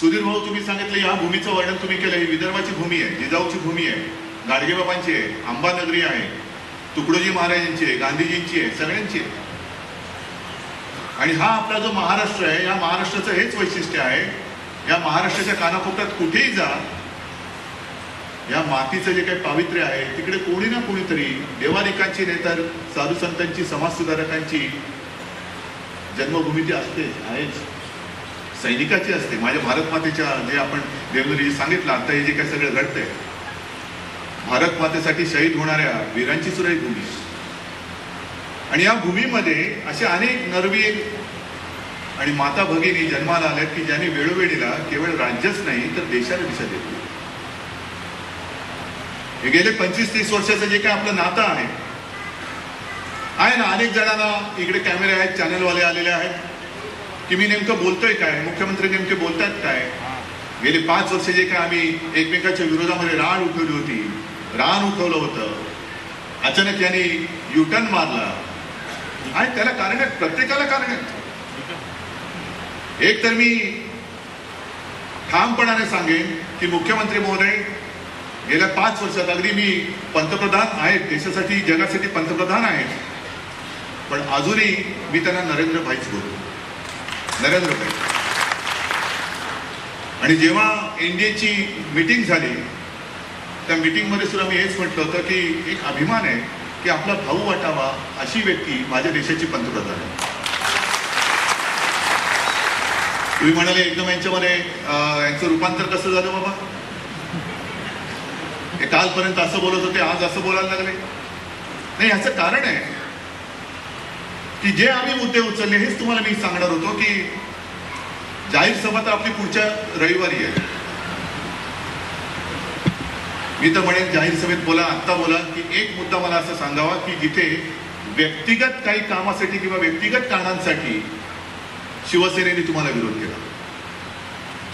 सुधीर भाऊ तुम्ही सांगितलं या भूमीचं वर्णन तुम्ही केलं. ही विदर्भाची भूमी आहे जिजाऊची भूमी आहे गाडगेबाबांची आहे अंबानगरी आहे तुकडोजी महाराजांची आहे गांधीजींची आहे सगळ्यांची आहे. आणि हा आपला जो महाराष्ट्र आहे या महाराष्ट्राचं हेच वैशिष्ट्य आहे. या महाराष्ट्राच्या कानाकोपऱ्यात कुठेही जा. या मातीचं जे काही पावित्र्य आहे तिकडे कोणी ना कोणीतरी देवानिकांची नाही तर साधू संतांची समाजसुधारकांची जन्मभूमी ती असते आहेच. सैनिकाची असते. माझ्या भारत मातेच्या जे आपण देवगिरी सांगितलं आता हे जे काही सगळं घडतंय. भारत मातेसाठी शहीद होणाऱ्या वीरांची सुद्धा एक भूमी. आणि या भूमीमध्ये असे अनेक नरवीर आणि माता भगिनी जन्माला आल्यात की ज्यांनी वेळोवेळीला केवळ राज्यच नाही तर देशाला दिशा देतली हे गेले पंचवीस तीस वर्षाचं जे काय आपलं नातं आहे. आहे ना अनेक जणांना इकडे कॅमेरे आहेत चॅनलवाले आलेले आहेत. की मी नेमकं बोलतोय काय? मुख्यमंत्री नेमके बोलतात काय? गेले पाच वर्ष जे काय आम्ही एकमेकाच्या विरोधामध्ये रान उठवली होती रान उठवलं होतं. अचानक यांनी युटर्न मारला. आणि त्याला कारण आहेत प्रत्येकाला कारण आहेत. एक तर मी ठामपणाने सांगेन की मुख्यमंत्री महोदय गेल्या पाच वर्षात अगदी मी पंतप्रधान आहेत देशासाठी जगासाठी पंतप्रधान आहेत. पण अजूनही मी त्यांना नरेंद्र भाईच बोलतो. नरेंद्र भाई आणि जेव्हा एनडीएची मीटिंग झाली त्या मिटिंगमध्ये सुद्धा मी हेच म्हटलं होतं की एक अभिमान आहे की आपला भाऊ वाटावा अशी व्यक्ती माझ्या देशाची पंतप्रधान आहे तुम्ही म्हणाले एकदम यांच्यामध्ये यांचं रूपांतर कसं झालं बाबा? हे कालपर्यंत असं बोलत होते आज असं बोलायला लागले. नाही याचं कारण आहे की जे आम्ही मुद्दे उचलले हेच तुम्हाला मी सांगणार होतो की जाहीर सभा तर आपली पुढच्या रविवारी आहे. मी तर म्हणेन जाहीर सभेत बोला आत्ता बोला की एक मुद्दा मला असं सांगावा की जिथे व्यक्तिगत काही कामासाठी किंवा व्यक्तिगत कारणांसाठी शिवसेनेने तुम्हाला विरोध केला.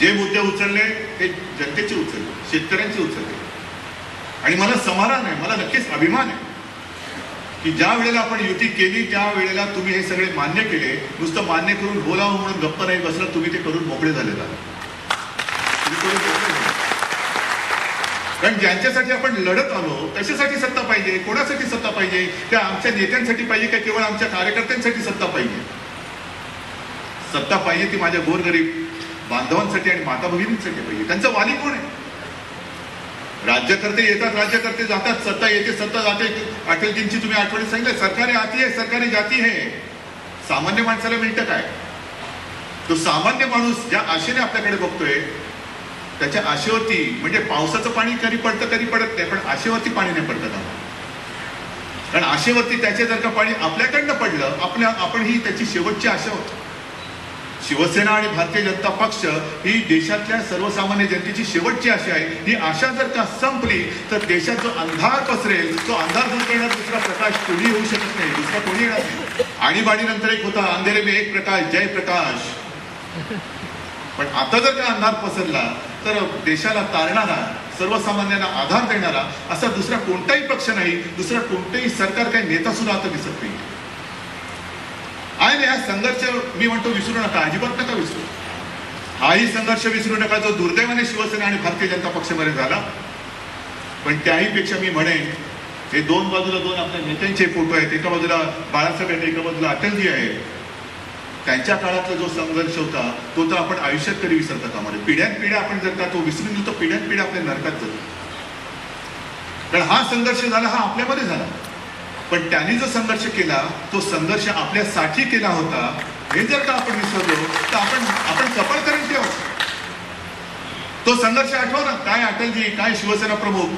जे मुद्दे उचलले ते जनतेचे उचलले शेतकऱ्यांचे उचलले. आणि मला समाधान आहे मला नक्कीच अभिमान आहे. की ज्या वेळेला आपण युती केली त्या वेळेला तुम्ही हे सगळे मान्य केले. नुसतं मान्य करून बोलावं म्हणून गप्प नाही बसलं तुम्ही ते करून मोकळे करून मोकळे झाले. कारण ज्यांच्यासाठी आपण लढत आलो कशासाठी सत्ता पाहिजे कोणासाठी सत्ता पाहिजे? त्या आमच्या नेत्यांसाठी पाहिजे का केवळ आमच्या कार्यकर्त्यांसाठी सत्ता पाहिजे? सत्ता पाहिजे ती माझ्या गोरगरीब बांधवांसाठी आणि माता भगिनींसाठी पाहिजे. त्यांचं वाली कोण आहे? राज्यकर्ते येतात राज्यकर्ते जातात सत्ता येते सत्ता जाते. अटलजींची तुम्ही आठवणी सांगितलं सरकारी आती आहे सरकारी जाती आहे. सामान्य माणसाला मिळतं काय? तो सामान्य माणूस ज्या आशेने आपल्याकडे बघतोय त्याच्या आशेवरती म्हणजे पावसाचं पाणी कधी पडतं कधी पडत नाही पण आशेवरती पाणी नाही पडतं का कारण आशेवरती त्याचे जर का पाणी आपल्याकडनं पडलं आपल्या आपण ही त्याची शेवटची आशा होती. शिवसेना आणि भारतीय जनता पक्ष ही देशातल्या सर्वसामान्य जनतेची शेवटची आशा आहे. ही आशा जर का संपली तर देशात जो अंधार पसरेल. तो अंधार दूर करण्यात दुसरा प्रकाश कोणी होऊ शकत नाही. दुसरा कोणी येणार नाही. आणीबाणीनंतर एक होता अंधेरे में एक प्रकाश जय प्रकाश. पण आता जर का अंधार पसरला तर देशाला तारणारा सर्वसामान्यांना आधार देणारा असा दुसरा कोणताही पक्ष नाही. दुसरा कोणताही सरकार काही नेता सुद्धा आता दिसत नाही. काय नाही हा संघर्ष मी म्हणतो विसरू नका अजिबात नका विसरू. हाही संघर्ष विसरू नका जो दुर्दैवाने शिवसेना आणि भारतीय जनता पक्षामध्ये झाला. पण त्याही पेक्षा मी म्हणेन हे दोन बाजूला दोन आपल्या नेत्यांचे फोटो आहेत एका बाजूला बाळासाहेब आहेत एका बाजूला अटलजी आहे त्यांच्या काळातला जो संघर्ष होता तो तर आपण आयुष्यात तरी विसरता का म्हणजे पिढ्यान पिढ्या आपण जर का तो विसरून गेलो तर पिढ्यान पिढ्या आपल्या नरकात जातो. कारण हा संघर्ष झाला हा आपल्यामध्ये झाला. पण त्यांनी जो संघर्ष केला तो संघर्ष आपल्यासाठी केला होता. हे जर का आपण विसरलो तर आपण आपण कपाळ करून ठेव तो संघर्ष आठवा ना. काय अटलजी काय शिवसेना प्रमुख.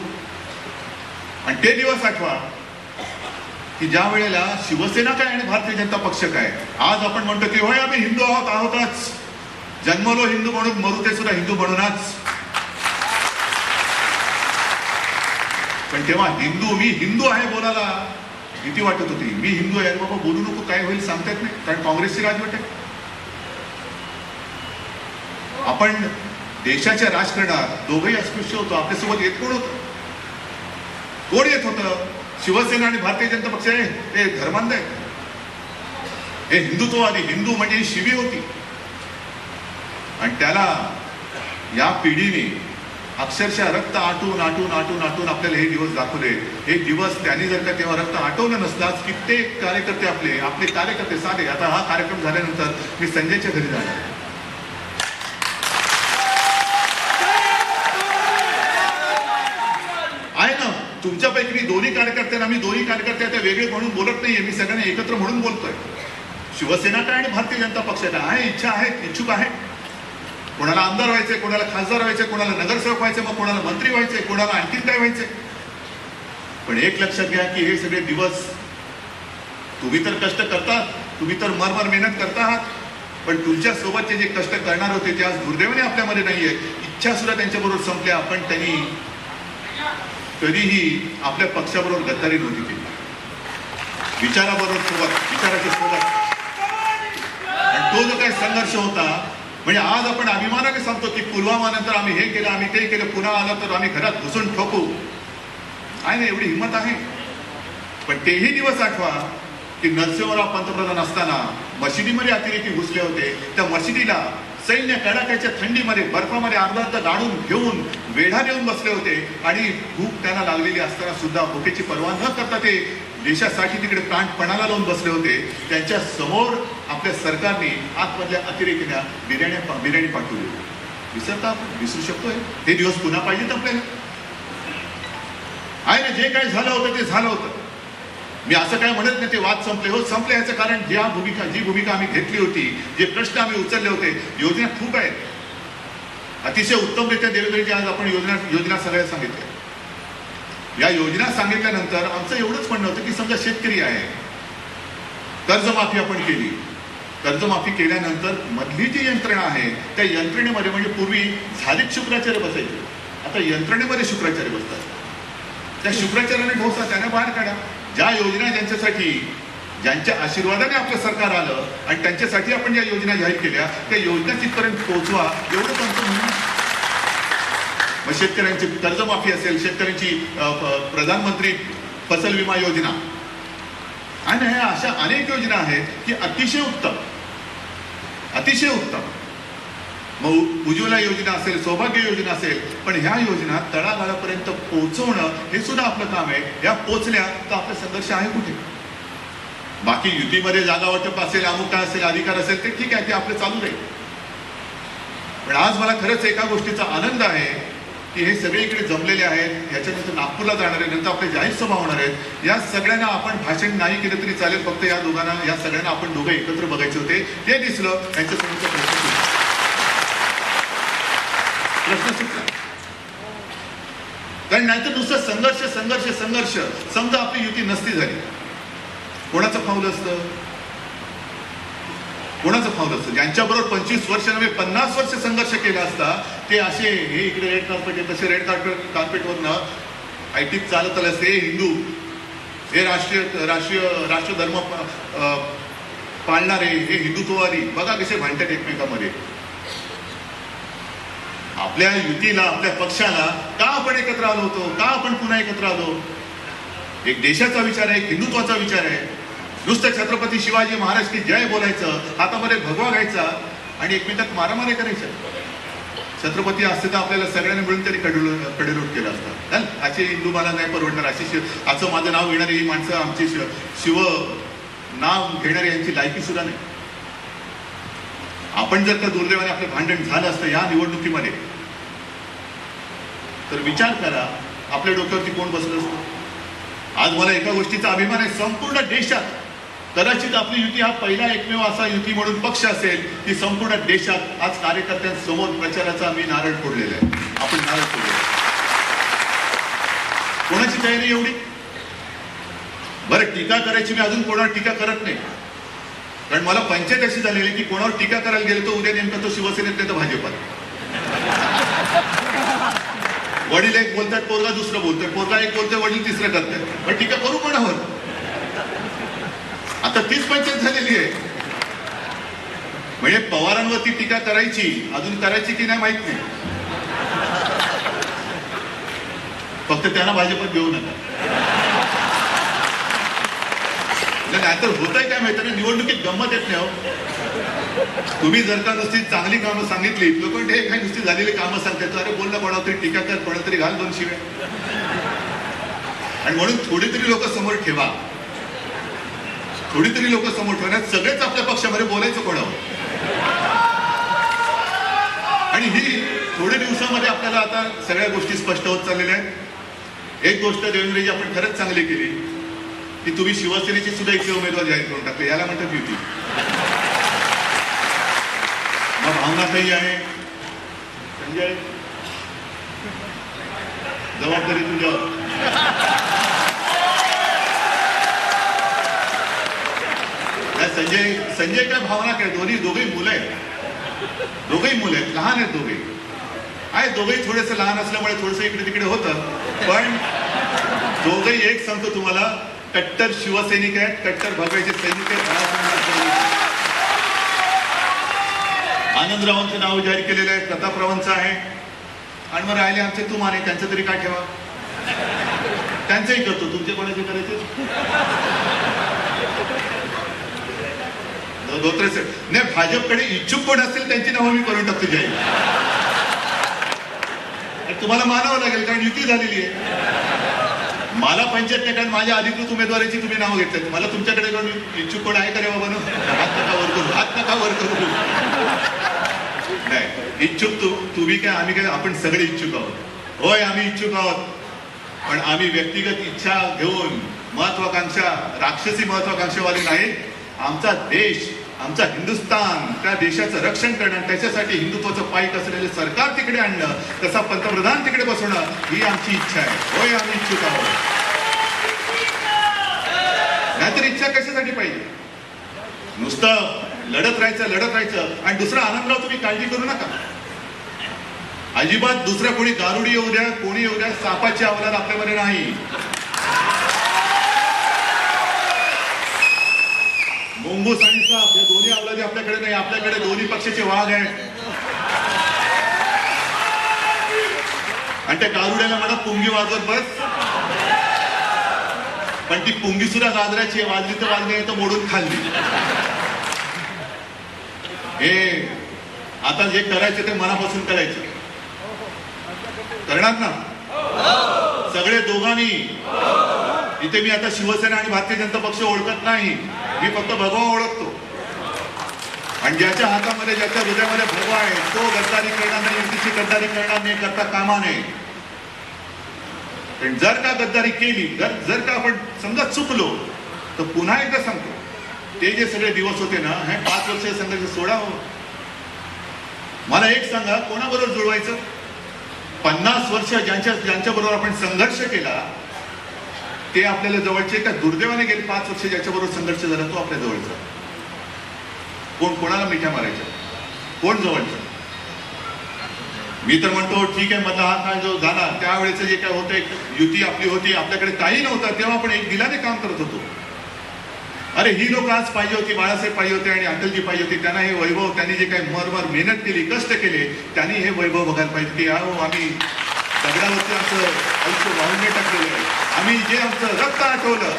आणि ते दिवस आठवा. की ज्या वेळेला शिवसेना काय आणि भारतीय जनता पक्ष काय आज आपण म्हणतो की होय आम्ही हिंदू आहोत आहोतच. जन्मलो हिंदू म्हणून मरू ते सुद्धा हिंदू म्हणूनच. पण तेव्हा हिंदू मी हिंदू आहे बोलायला. भीती वाटत होती. मी हिंदू आहे बाबा बोलू नको काय होईल सांगता येत नाही. कारण काँग्रेसची राजवट आहे. आपण देशाच्या राजकारणात दोघंही अस्पृश्य होतो. आपल्यासोबत येत कोण होतं? कोण येत होतं? शिवसेना आणि भारतीय जनता पक्ष आहे हे धर्मांध आहे. हे हिंदुत्ववादी हिंदू म्हणजे ही शिबी होती. आणि त्याला या पिढीने अक्षरशः रक्त आटून आटून आटून आटून आपल्याला हे दिवस दाखवले. हे दिवस त्यांनी जर का तेव्हा रक्त आटवलं नसताच कित्येक कार्यकर्ते आपले आपले कार्यकर्ते साधे. आता हा कार्यक्रम झाल्यानंतर मी संजयच्या घरी जाणार आहे. ना? तुमच्यापैकी मी दोन्ही कार्यकर्त्यांना मी दोन्ही कार्यकर्त्या त्या वेगळे म्हणून बोलत नाहीये. मी सगळ्यांना एकत्र म्हणून बोलतोय. शिवसेना काय आणि भारतीय जनता पक्षाचा आहे इच्छा आहे इच्छुक आहे. कोणाला आमदार व्हायचे कोणाला खासदार व्हायचे कोणाला नगरसेवक व्हायचे मग कोणाला मंत्री व्हायचे कोणाला आणखीन काय व्हायचे? पण एक लक्षात घ्या की हे सगळे दिवस तुम्ही तर कष्ट करता तुम्ही तर मरमर मेहनत करता आहात पण तुमच्या सोबतचे जे कष्ट करणार होते ते आज दुर्दैवाने आपल्यामध्ये नाहीये. इच्छा सुद्धा त्यांच्याबरोबर संपल्या पण त्यांनी कधीही आपल्या पक्षाबरोबर गद्दारी नव्हती केली. विचाराबरोबर सोबत विचाराच्या सोबत आणि तो जो काही संघर्ष होता म्हणजे आज आपण अभिमानाने सांगतो की पुलवामा नंतर आम्ही हे केलं आम्ही ते केलं पुन्हा आलं तर आम्ही घरात घुसून ठोकू. आहे ना एवढी हिंमत आहे? पण तेही दिवस आठवा की नरसिंहराव पंतप्रधान असताना मशिदीमध्ये अतिरेकी घुसले होते. त्या मशिदीला सैन्य कडाक्याच्या थंडीमध्ये बर्फामध्ये अर्धा अर्धा गाडून घेऊन वेढा देऊन बसले होते आणि भूक त्यांना लागलेली असताना सुद्धा भुकेची पर्वा न करता ते देशासाठी तिकडे प्राण पणाला लावून बसले होते. त्यांच्यासमोर आपल्या सरकारने आतमधल्या अतिरेकीला बिर्याणी बिर्याणी पाठवली. विसरता आपण? विसरू शकतोय. हे दिवस पुन्हा पाहिजेत आपल्याला. आहे ना जे काय झालं होतं ते झालं होतं. मी असं काय म्हणत नाही ते वाद संपले हो. संपले याचं कारण ज्या भूमिका जी भूमिका आम्ही घेतली होती जे प्रश्न आम्ही उचलले होते योजना खूप आहेत. अतिशय उत्तमरित्या देवेंद्रजी आज आपण योजना योजना सगळ्या सांगितल्या. या योजना सांगितल्यानंतर आमचं एवढंच म्हणणं होतं की समजा शेतकरी आहे कर्जमाफी आपण केली. कर्जमाफी केल्यानंतर मधली जी यंत्रणा आहे त्या यंत्रणेमध्ये म्हणजे पूर्वी झालीच शुक्राचार्य बसायचे. आता यंत्रणेमध्ये शुक्राचार्य बसतात. त्या शुक्राचार्याने ठोसा त्यांना बाहेर काढा. ज्या योजना ज्यांच्यासाठी ज्यांच्या आशीर्वादाने आपलं सरकार आलं आणि त्यांच्यासाठी आपण ज्या योजना जाहीर केल्या त्या योजना तिथपर्यंत पोहोचवा एवढंच आमचं म्हणणं मग शेतकऱ्यांची कर्जमाफी असेल शेतकऱ्यांची प्रधानमंत्री फसल विमा योजना. आणि ह्या अशा अनेक योजना आहेत की अतिशय उत्तम. अतिशय उत्तम. मग उज्ज्वला योजना असेल सौभाग्य योजना असेल पण ह्या योजना तळागाळापर्यंत पोहोचवणं हे सुद्धा आपलं काम आहे. ह्या पोचल्या तर आपला संघर्ष आहे कुठे? बाकी युतीमध्ये जागा वाटप असेल अमुक काय असेल अधिकार असेल ते ठीक आहे ते आपलं चालू राहील. पण आज मला खरंच एका गोष्टीचा आनंद आहे. की हे सगळे इकडे जमलेले आहेत याच्यानंतर नागपूरला जाणार आहे नंतर आपल्या जाहीर सभा होणार आहेत. या सगळ्यांना आपण भाषण नाही केलं तरी चालेल फक्त या दोघांना या सगळ्यांना आपण दोघं एकत्र बघायचे होते. ते दिसलं त्यांच्यासमोरचा प्रश्न प्रश्न सुटला. कारण नाहीतर नुसतं संघर्ष संघर्ष संघर्ष. समजा आपली युती नसती झाली. कोणाचं फावलं असतं? कोणाचं फावलं असतं? ज्यांच्याबरोबर पंचवीस वर्ष नव्हे पन्नास वर्ष संघर्ष केला असता ते असे हे इकडे रेड कार्पेट आहे तसे रेड कार्पेट कार्पेटवरनं आय टीत चालत आले असते. हे हिंदू हे राष्ट्रीय राष्ट्रीय राष्ट्रधर्म धर्म पाळणारे हे हिंदुत्ववादी. बघा कसे भांडतात एकमेकांमध्ये. आपल्या युतीला आपल्या पक्षाला का आपण एकत्र आलो होतो? का आपण पुन्हा एकत्र आलो? एक देशाचा विचार आहे एक हिंदुत्वाचा विचार आहे. नुसतं छत्रपती शिवाजी महाराज की जय बोलायचं हातामध्ये भगवा घ्यायचा आणि एकमेकात मारामारी करायचं. छत्रपती असते तर आपल्याला सगळ्यांनी मिळून तरी कडेलोट कडेलोट केलं असतं. चल असे हिंदू मला नाही परवडणार. अशी शिव असं माझं नाव घेणारी ही माणसं आमची शिव शिव नाव घेणारी यांची लायकी सुद्धा नाही. आपण जर का दुर्दैवाने आपलं भांडण झालं असतं या निवडणुकीमध्ये तर विचार करा आपल्या डोक्यावरती कोण बसलं असतं? आज मला एका गोष्टीचा अभिमान आहे. संपूर्ण देशात कदाचित आपली युती हा पहिला एकमेव असा युती म्हणून पक्ष असेल की संपूर्ण देशात आज कार्यकर्त्यांसमोर प्रचाराचा आम्ही नारळ फोडलेला आहे. आपण नारळ फोडलेला कोणाची तयारी एवढी? बरं टीका करायची मी अजून कोणावर टीका करत नाही. कारण मला पंचायत अशी झालेली की कोणावर टीका करायला गेलो तर उद्या नेमका तो शिवसेनेत नाही तर भाजपात. वडील एक बोलतात पोरगा दुसरं बोलतोय. पोरगा एक बोलतोय वडील तिसरं करतात. पण टीका करू कोणावर? आता तीच पंचायत झालेली आहे. म्हणजे पवारांवरती टीका करायची अजून करायची की नाही माहीत नाही. फक्त त्यांना भाजपात घेऊ नका. म्हणजे नाहीतर होत आहे काय माहिती ना निवडणुकीत गंमत येत नाही हो. तुम्ही जर का नुसती चांगली कामं सांगितली लोक हे काय नुसती झालेली कामं सांगतात अरे बोल ना कोणाला तरी टीका कर कोणाला तरी घाल दोन शिव्या. आणि म्हणून थोडी तरी लोक समोर ठेवा. थोडीतरी लोक समोर ठेवण्यात सगळेच आपल्या पक्षामध्ये बोलायचं कोणावर आणि ही थोड्या दिवसामध्ये आपल्याला आता सगळ्या गोष्टी स्पष्ट होत चाललेल्या आहेत. एक गोष्ट देवेंद्रजी आपण खरंच चांगली केली की तुम्ही शिवसेनेचे सुद्धा इथे उमेदवार जाहीर करून टाकले याला म्हणतात युती. मग भावनाताई आहे? संजय? जबाबदारी तुझ्या संजय संजय काय भावना काय? दोन्ही दोघेही मुलं आहेत. दोघेही मुलं आहेत. लहान आहेत दोघे. आहे दोघेही थोडेसे लहान असल्यामुळे थोडंसं इकडे तिकडे होतं. पण दोघेही एक सांगतो तुम्हाला कट्टर शिवसैनिक आहेत कट्टर भगवायचे सैनिक आहेत आनंदरावांचं नाव जाहीर केलेलं आहे प्रतापरावांचं आहे. आणि मग राहिले आमचे तू माने त्यांचं तरी काय ठेवा? त्यांचंही करतो तुमचे कोणाचे करायचे? धोत्रे साहेब. नाही भाजपकडे इच्छुक कोण असतील त्यांची नावं मी करून टाकतो जाईल तुम्हाला मानावं लागेल कारण युती झालेली आहे. मला पंचायत नाही कारण माझ्या अधिकृत उमेदवाराची तुम्ही नावं घेतलेत मला तुमच्याकडे इच्छुक कोण आहे का रे बाबा हात नका वर करू हात नका वर करू. नाही इच्छुक तू तुम्ही काय आम्ही काय आपण सगळे इच्छुक आहोत. होय आम्ही इच्छुक आहोत. पण आम्ही व्यक्तिगत इच्छा घेऊन महत्वाकांक्षा राक्षसी महत्वाकांक्षावाली नाही. आमचा देश आमचा हिंदुस्थान त्या देशाचं रक्षण करणं त्याच्यासाठी हिंदुत्वाचं पाईक असलेलं सरकार तिकडे आणणं तसा पंतप्रधान तिकडे बसवणं ही आमची इच्छा आहे. होय आम्ही इच्छुक आहोत. नाहीतर इच्छा कशासाठी पाहिजे? नुसतं लढत राहायचं लढत राहायचं आणि दुसरा आनंदराव तुम्ही काळजी करू नका. अजिबात दुसऱ्या कोणी गारुडी येऊ द्या कोणी येऊ द्या सापाची आवलाद आपल्यामध्ये नाही. मुंगूस आणि साप या दोन्ही अवलादी आपल्याकडे नाही आपल्याकडे दोन्ही पक्षाचे वाघ आहे आणि त्या गारुड्याला म्हणा पुंगी वाजवत बस. पण ती पुंगी सुद्धा गाजराची आहे वाजली तर वाजली नाही तर मोडून खाल्ली. हे आता जे करायचे ते मनापासून करायचे. करणार ना? सगळे दोघांनी. इथे मी आता शिवसेना आणि भारतीय जनता पक्ष ओळखत नाही. मी फक्त भगवा ओळखतो. आणि ज्याच्या हातामध्ये ज्याच्या हृदयामध्ये भगवा आहे तो गद्दारी करणार नाही युतीची गद्दारी करणार नाही करता कामा नये. पण जर का गद्दारी केली जर जर का आपण समजा चुकलो तर पुन्हा एकदा सांगतो ते जे सगळे दिवस होते ना हे पाच वर्ष संघर्ष सोडावं हो. मला एक सांगा कोणाबरोबर जुळवायचं? पन्नास वर्ष ज्यांच्या ज्यांच्याबरोबर आपण संघर्ष केला ते आपल्याला जवळचे का दुर्दैवाने गेले पाच वर्ष ज्याच्याबरोबर संघर्ष झाला तो आपल्या जवळचा. कोण कोणाला मिठ्या मारायच्या कोण जवळचं? मी तर म्हणतो ठीक आहे मधला हा काळ जो झाला त्यावेळेचं जे काय होतं एक युती आपली होती आपल्याकडे काही नव्हतं तेव्हा आपण एक दिलाने काम करत होतो. अरे ही लोक आज पाहिजे होती बाळासाहेब पाहिजे होते आणि अटलजी पाहिजे होते त्यांना हे वैभव त्यांनी जे काही मरमर मेहनत केली कष्ट केले त्यांनी हे वैभव बघायला पाहिजे की अहो आम्ही दगडावरती आमचं आयुष्य वाहून टाकलेलं आहे आम्ही जे आमचं रक्त आठवलं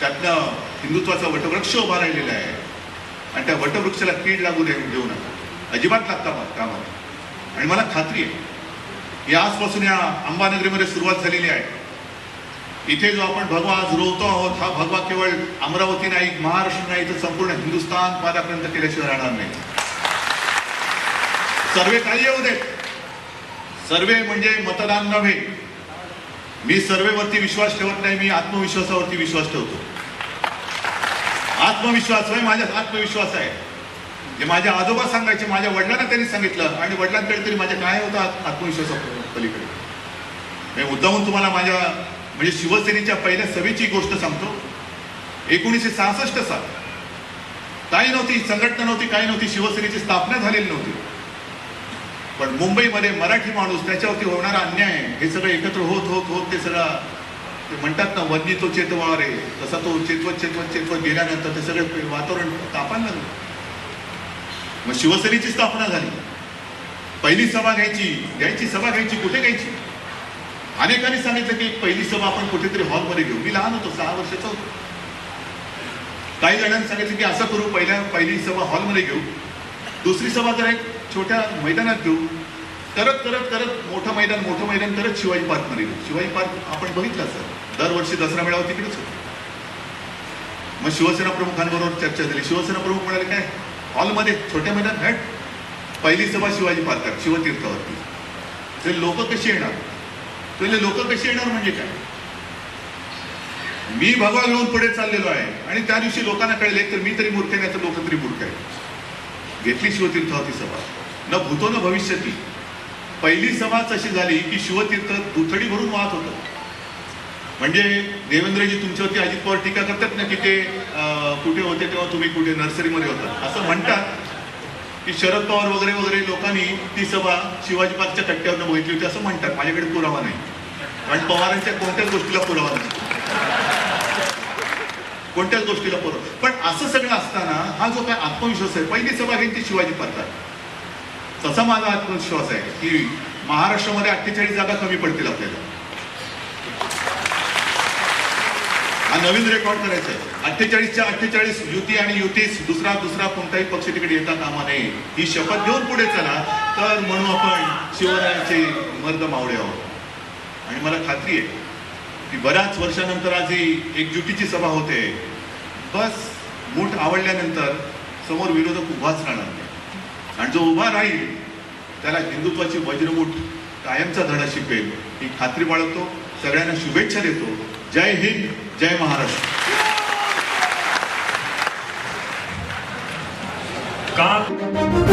त्यातनं हिंदुत्वाचा वटवृक्ष उभा राहिलेला आहे. आणि त्या वटवृक्षाला कीड लागू दे देऊ नका. अजिबात लागता कामात आणि मला खात्री आहे की आजपासून या अंबानगरीमध्ये सुरुवात झालेली आहे. इथे जो आपण भगवा आज रोवतो आहोत हा भगवा केवळ अमरावती नाही महाराष्ट्र नाही तर संपूर्ण हिंदुस्थान पादापर्यंत केल्याशिवाय राहणार नाही. सर्वे काही येऊ देत. सर्वे म्हणजे मतदान नव्हे. मी सर्वेवरती विश्वास ठेवत नाही मी आत्मविश्वासावरती विश्वास ठेवतो. आत्मविश्वास होय माझ्यात आत्मविश्वास आहे. जे माझे आजोबा सांगायचे माझ्या वडिलांना त्यांनी सांगितलं आणि वडिलांकडे तरी माझ्या काय होता आत्मविश्वासा पलीकडे. मी मुद्दामून तुम्हाला माझ्या म्हणजे शिवसेनेच्या पहिल्या सभेची गोष्ट सांगतो. एकोणीसशे सहासष्ट साल. काही नव्हती संघटना नव्हती काही नव्हती शिवसेनेची स्थापना झालेली नव्हती. पण मुंबईमध्ये मराठी माणूस त्याच्यावरती होणारा अन्याय हे सगळं एकत्र होत होत होत ते सगळं ते म्हणतात ना वन्नी तो चेतवा रे तसा तो चेतवत चेतवत चेतवत गेल्यानंतर ते सगळे वातावरण तापायला लागलं. मग शिवसेनेची स्थापना झाली. पहिली सभा घ्यायची घ्यायची सभा घ्यायची कुठे घ्यायची? अनेकांनी सांगितलं की पहिली सभा आपण कुठेतरी हॉलमध्ये घेऊ. मी लहान होतो सहा वर्षाचा होतो. काही जणांनी सांगितलं की असं करू पहिल्या पहिली सभा हॉलमध्ये घेऊ. दुसरी सभा जर एक छोट्या मैदानात घेऊ करत करत करत मोठं मैदान मोठं मैदान करत शिवाजी पार्कमध्ये गेलो शिवाजी पार्क आपण बघितलं सर. दरवर्षी दसरा मेळावा तिकडेच होतो. मग शिवसेना प्रमुखांबरोबर चर्चा झाली. शिवसेना प्रमुख म्हणाले काय? हॉलमध्ये छोट्या मैदान भेट पहिली सभा शिवाजी पार्कात शिवतीर्थावरती. ते लोक कशी येणार? तुला लोक कशी येणार म्हणजे काय? मी भगवा घेऊन पुढे चाललेलो आहे. आणि त्या दिवशी लोकांना कळले तर मी तरी मूर्ख आहे नाही तर लोक तरी मूर्ख आहे घेतली शिवतीर्थावरती सभा. न भूतो न भविष्यती. पहिली सभाच अशी झाली की शिवतीर्थ दुथडी भरून वाहत होतं. म्हणजे देवेंद्रजी तुमच्यावरती अजित पवार टीका करतात ना की ते कुठे होते तेव्हा तुम्ही कुठे नर्सरीमध्ये होता. असं म्हणतात की शरद पवार वगैरे वगैरे लोकांनी ती सभा शिवाजी पार्कच्या कट्ट्यावरनं बघितली होती असं म्हणतात. माझ्याकडे पुरावा नाही. कारण पवारांच्या कोणत्याच गोष्टीला पुरावा नाही. कोणत्याच गोष्टीला पुरावा. पण असं सगळं असताना हा जो काय आत्मविश्वास आहे पहिली सभा घेईन ती शिवाजी पार्कात. तसा माझा आत्मविश्वास आहे की महाराष्ट्रामध्ये अठ्ठेचाळीस जागा कमी पडतील आपल्याला. हा नवीन रेकॉर्ड करायचा आहे अठ्ठेचाळीसच्या अठ्ठेचाळीस युती आणि युतीस दुसरा दुसरा कोणताही पक्ष तिकडे येता कामा नये ही शपथ घेऊन पुढे चला. तर म्हणून आपण शिवरायांचे मर्द मावळे आहोत. आणि मला खात्री आहे की बऱ्याच वर्षानंतर आज ही एकजुटीची सभा होते. बस मूठ आवडल्यानंतर समोर विरोधक उभाच राहणार. नाही आणि जो उभा राहील त्याला हिंदुत्वाची वज्रमूठ कायमचा धडा शिकेल ही खात्री बाळगतो सगळ्यांना शुभेच्छा देतो. जय हिंद जय महाराष्ट्र. का